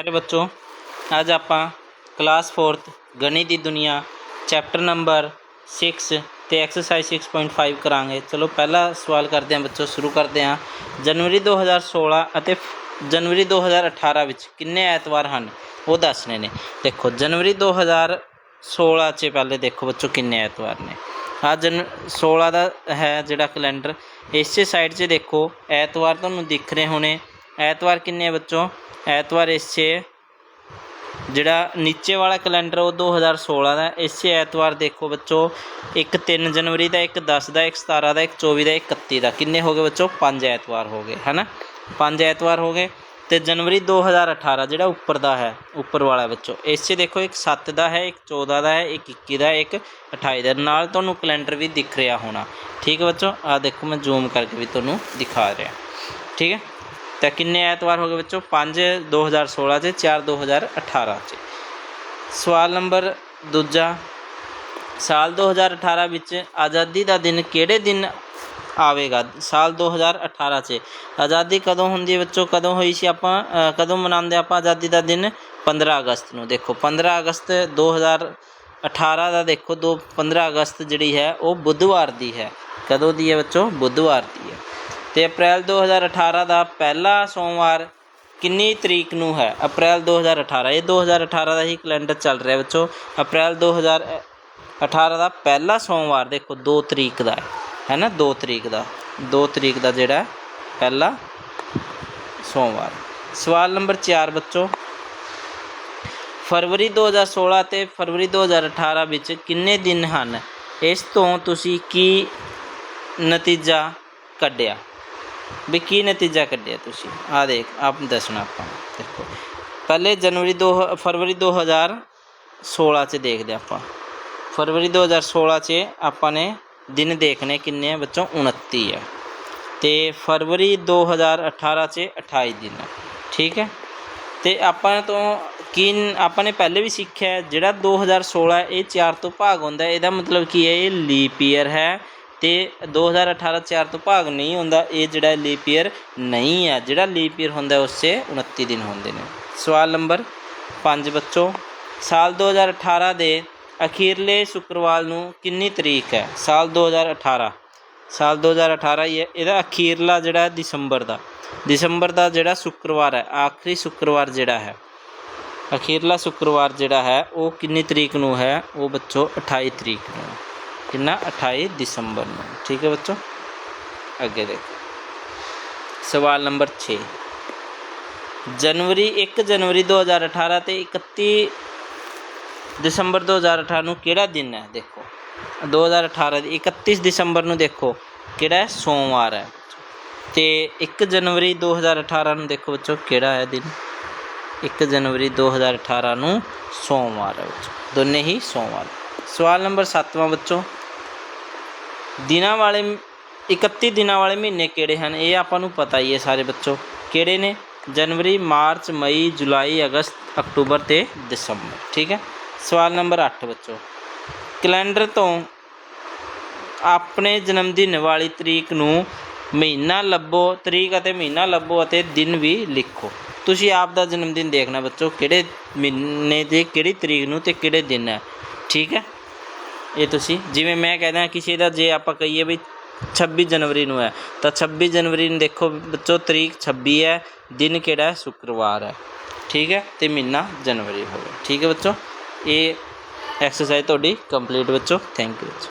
ਪਿਆਰੇ ਬੱਚੋ, ਅੱਜ ਆਪਾਂ ਕਲਾਸ 4th ਗਣਿਤ ਦੀ ਦੁਨੀਆ ਚੈਪਟਰ ਨੰਬਰ 6 ਤੇ ਐਕਸਰਸਾਈਜ਼ 6.5 ਕਰਾਂਗੇ। ਚਲੋ ਪਹਿਲਾ ਸਵਾਲ ਕਰਦੇ ਹਾਂ ਬੱਚੋ, ਸ਼ੁਰੂ ਕਰਦੇ ਹਾਂ। ਜਨਵਰੀ 2016 ਅਤੇ ਫ- ਜਨਵਰੀ 2018 ਵਿੱਚ ਕਿੰਨੇ ਐਤਵਾਰ ਹਨ? ਉਹ ਦੱਸਣੇ ਨੇ। ਦੇਖੋ, ਜਨਵਰੀ 2016 ਚ ਪਹਿਲੇ ਦੇਖੋ ਬੱਚੋ ਕਿੰਨੇ ਐਤਵਾਰ ਨੇ। ਆ ਜਨ 16 ਦਾ ਹੈ ਜਿਹੜਾ ਕੈਲੰਡਰ ਇਸੇ ਸਾਈਡ 'ਚ ਦੇਖੋ, ਐਤਵਾਰ ਤੁਹਾਨੂੰ ਦਿਖ ਰਹੇ ਹੋਣੇ ਐਤਵਾਰ ਕਿੰਨੇ ਆ ਬੱਚੋ? ਐਤਵਾਰ ਇਸ, ਜਿਹੜਾ ਨੀਚੇ ਵਾਲਾ ਕੈਲੰਡਰ ਉਹ 2016 ਦਾ ਇਸੇ ਐਤਵਾਰ ਦੇਖੋ ਬੱਚੋ, ਇੱਕ 3 ਜਨਵਰੀ ਦਾ, ਇੱਕ 10 ਦਾ, ਇੱਕ 17 ਦਾ, ਇੱਕ 24 ਦਾ, ਇੱਕ 31 ਦਾ। ਕਿੰਨੇ ਹੋ ਗਏ ਬੱਚੋ? ਪੰਜ ਐਤਵਾਰ ਹੋ ਗਏ, ਹੈਨਾ? ਪੰਜ ਐਤਵਾਰ ਹੋ ਗਏ ਤੇ ਜਨਵਰੀ 2018 ਜਿਹੜਾ ਉੱਪਰ ਦਾ ਹੈ, ਉੱਪਰ ਵਾਲਾ ਬੱਚੋ। ਇਸੇ ਦੇਖੋ, ਇੱਕ 7 ਦਾ ਹੈ, ਇੱਕ 14 ਦਾ ਹੈ, ਇੱਕ 21 ਦਾ, ਇੱਕ 28 ਦਾ। ਨਾਲ ਤੁਹਾਨੂੰ ਕੈਲੰਡਰ ਵੀ ਦਿਖ ਰਿਹਾ ਹੋਣਾ। ਠੀਕ ਹੈ ਬੱਚੋ? ਆ ਦੇਖੋ, ਮੈਂ ਜ਼ੂਮ ਕਰਕੇ ਵੀ ਤੁਹਾਨੂੰ ਦਿਖਾ ਰਿਹਾ। ਠੀਕ ਹੈ? ਤਾਂ ਕਿੰਨੇ ਐਤਵਾਰ ਹੋ ਗਏ ਬੱਚੋ? 5 2016 ਚ 4 2018 ਚ। ਸਵਾਲ ਨੰਬਰ ਦੂਜਾ, ਸਾਲ 2018 ਵਿੱਚ ਆਜ਼ਾਦੀ ਦਾ ਦਿਨ ਕਿਹੜੇ ਦਿਨ ਆਵੇਗਾ? ਸਾਲ 2018 ਚ। ਆਜ਼ਾਦੀ ਕਦੋਂ ਹੁੰਦੀ ਹੈ ਬੱਚੋ? ਕਦੋਂ ਹੋਈ ਸੀ ਆਪਾਂ ਕਦੋਂ ਮਨਾਉਂਦੇ ਆਪਾਂ ਆਜ਼ਾਦੀ ਦਾ ਦਿਨ? 15 ਅਗਸਤ ਨੂੰ। ਦੇਖੋ 15 ਅਗਸਤ 2018 ਦਾ ਦੇਖੋ, ਦੋ 15 ਅਗਸਤ ਜਿਹੜੀ ਹੈ, ਉਹ ਬੁੱਧਵਾਰ ਦੀ ਹੈ। ਕਦੋਂ ਦੀ ਹੈ ਬੱਚੋ? ਬੁੱਧਵਾਰ ਦੀ ਹੈ। ਤੇ ਅਪ੍ਰੈਲ 2018 ਦਾ ਪਹਿਲਾ ਸੋਮਵਾਰ ਕਿੰਨੀ ਤਰੀਕ ਨੂੰ ਹੈ? ਅਪ੍ਰੈਲ 2018 ਇਹ 2018 ਦਾ ਹੀ ਕੈਲੰਡਰ ਚੱਲ ਰਿਹਾ ਵਿੱਚੋਂ ਅਪ੍ਰੈਲ 2018 ਦਾ ਪਹਿਲਾ ਸੋਮਵਾਰ ਦੇਖੋ 2 ਤਰੀਕ ਦਾ ਹੈ। ਹੈ ਨਾ? 2 ਤਰੀਕ ਦਾ। 2 ਤਰੀਕ ਦਾ ਜਿਹੜਾ ਪਹਿਲਾ ਸੋਮਵਾਰ। ਸਵਾਲ ਨੰਬਰ 4 ਬੱਚੋ। ਫਰਵਰੀ 2016 ਤੇ ਫਰਵਰੀ 2018 ਵਿੱਚ ਕਿੰਨੇ ਦਿਨ ਹਨ? ਇਸ ਤੋਂ ਤੁਸੀਂ ਕੀ ਨਤੀਜਾ ਕੱਢਿਆ? ਵੀ ਕੀ ਨਤੀਜਾ ਕੱਢਿਆ ਤੁਸੀਂ? ਆ ਦੇਖ ਆਪ ਦੱਸਣਾ ਆਪਾਂ। ਨੂੰ। ਦੇਖੋ ਪਹਿਲੇ ਜਨਵਰੀ 2 ਫਰਵਰੀ 2016 ਚ ਦੇਖਦੇ ਆਪਾਂ। ਫਰਵਰੀ 2016 ਚ ਆਪਾਂ ਨੇ ਦਿਨ ਦੇਖਣੇ ਕਿੰਨੇ ਆ ਬੱਚੋਂ? 29 ਆ। ਤੇ ਫਰਵਰੀ 2018 ਚ 28 ਦਿਨ। ਠੀਕ ਹੈ? ਤੇ ਆਪਾਂ ਤੋਂ ਕੀ ਆਪਾਂ ਨੇ ਪਹਿਲੇ ਵੀ ਸਿੱਖਿਆ ਹੈ, ਜਿਹੜਾ 2016 ਹੈ, ਇਹ 4 ਤੋਂ ਭਾਗ ਹੁੰਦਾ ਇਹਦਾ ਮਤਲਬ ਕੀ ਹੈ? ਇਹ ਲੀਪ ਈਅਰ ਹੈ। ਤੇ 2018 4 ਤੋਂ ਭਾਗ ਨਹੀਂ ਹੁੰਦਾ, ਇਹ ਜਿਹੜਾ ਲੀਪ ਈਅਰ ਨਹੀਂ ਹੈ। ਜਿਹੜਾ ਲੀਪ ਈਅਰ ਹੁੰਦਾ ਉਸ 'ਚ 29 ਦਿਨ ਹੁੰਦੇ ਨੇ। ਸਵਾਲ ਨੰਬਰ 5 ਬੱਚੋ, ਸਾਲ 2018 ਦੇ ਅਖੀਰਲੇ ਸ਼ੁੱਕਰਵਾਰ ਨੂੰ ਕਿੰਨੀ ਤਰੀਕ ਹੈ? ਸਾਲ 2018 ਸਾਲ 2018 ਹੀ ਹੈ, ਇਹਦਾ ਅਖੀਰਲਾ ਜਿਹੜਾ ਦਸੰਬਰ ਦਾ। ਦਸੰਬਰ ਦਾ ਜਿਹੜਾ ਸ਼ੁੱਕਰਵਾਰ ਹੈ, ਆਖਰੀ ਸ਼ੁੱਕਰਵਾਰ ਜਿਹੜਾ ਹੈ, ਅਖੀਰਲਾ ਸ਼ੁੱਕਰਵਾਰ ਜਿਹੜਾ ਹੈ, ਉਹ ਕਿੰਨੀ ਤਰੀਕ ਨੂੰ ਹੈ? ਉਹ ਬੱਚੋ 28 ਤਰੀਕ ਨੂੰ। ਹੈ। ਕਿੰਨਾ? 28 ਦਸੰਬਰ ਨੂੰ। ਠੀਕ ਹੈ ਬੱਚੋ? ਅੱਗੇ ਦੇਖੋ। ਸਵਾਲ ਨੰਬਰ 6 ਜਨਵਰੀ 1 ਜਨਵਰੀ 2018 ਤੇ 31 ਦਸੰਬਰ 2018 ਨੂੰ ਕਿਹੜਾ ਦਿਨ ਹੈ? ਦੇਖੋ। 2018 ਦੀ 31 ਦਸੰਬਰ ਨੂੰ ਦੇਖੋ ਕਿਹੜਾ ਸੋਮਵਾਰ ਹੈ। ਤੇ 1 ਜਨਵਰੀ 2018 ਨੂੰ ਦੇਖੋ ਬੱਚੋ ਕਿਹੜਾ ਹੈ ਦਿਨ? 1 ਜਨਵਰੀ 2018 ਨੂੰ ਸੋਮਵਾਰ ਹੈ ਬੱਚੋ। ਦੋਨੇ ਹੀ ਸੋਮਵਾਰ। ਸਵਾਲ ਨੰਬਰ 7ਵਾਂ ਬੱਚੋ। ਦਿਨਾਂ ਵਾਲੇ 31 ਦਿਨਾਂ ਵਾਲੇ ਮਹੀਨੇ ਕਿਹੜੇ ਹਨ? ਇਹ ਆਪਾਂ ਨੂੰ ਪਤਾ ਹੀ ਹੈ ਸਾਰੇ ਬੱਚੋ। ਕਿਹੜੇ ਨੇ? ਜਨਵਰੀ, ਮਾਰਚ, ਮਈ, ਜੁਲਾਈ, ਅਗਸਤ, ਅਕਤੂਬਰ ਤੇ ਦਸੰਬਰ। ਠੀਕ ਹੈ? ਸਵਾਲ ਨੰਬਰ 8 ਬੱਚੋ। ਕੈਲੰਡਰ ਤੋਂ ਆਪਣੇ ਜਨਮ ਦਿਨ ਵਾਲੀ ਤਰੀਕ ਨੂੰ ਮਹੀਨਾ ਲੱਭੋ, ਤਰੀਕ ਅਤੇ ਮਹੀਨਾ ਲੱਭੋ ਅਤੇ ਦਿਨ ਵੀ ਲਿਖੋ। ਤੁਸੀਂ ਆਪ ਦਾ ਜਨਮ ਦਿਨ ਦੇਖਣਾ ਬੱਚੋ, ਕਿਹੜੇ ਮਹੀਨੇ ਦੇ ਕਿਹੜੀ ਤਰੀਕ ਨੂੰ ਤੇ ਕਿਹੜੇ ਦਿਨ ਹੈ। ਠੀਕ ਹੈ? ਇਹ ਤੁਸੀਂ, ਜਿਵੇਂ ਮੈਂ ਕਹਿੰਦਾ ਕਿਸੇ ਦਾ ਜੇ ਆਪਾਂ ਕਹੀਏ ਵੀ 26 ਜਨਵਰੀ ਨੂੰ ਹੈ, ਤਾਂ 26 ਜਨਵਰੀ ਨੂੰ ਦੇਖੋ ਬੱਚੋ, ਤਰੀਕ 26 ਹੈ, ਦਿਨ ਕਿਹੜਾ ਹੈ? ਸ਼ੁੱਕਰਵਾਰ ਹੈ। ਠੀਕ ਹੈ? ਤੇ ਮਹੀਨਾ ਜਨਵਰੀ ਹੋਵੇ ਠੀਕ ਹੈ ਬੱਚੋ? ਇਹ ਐਕਸਰਸਾਈਜ਼ ਤੁਹਾਡੀ ਕੰਪਲੀਟ ਬੱਚੋ। Thank you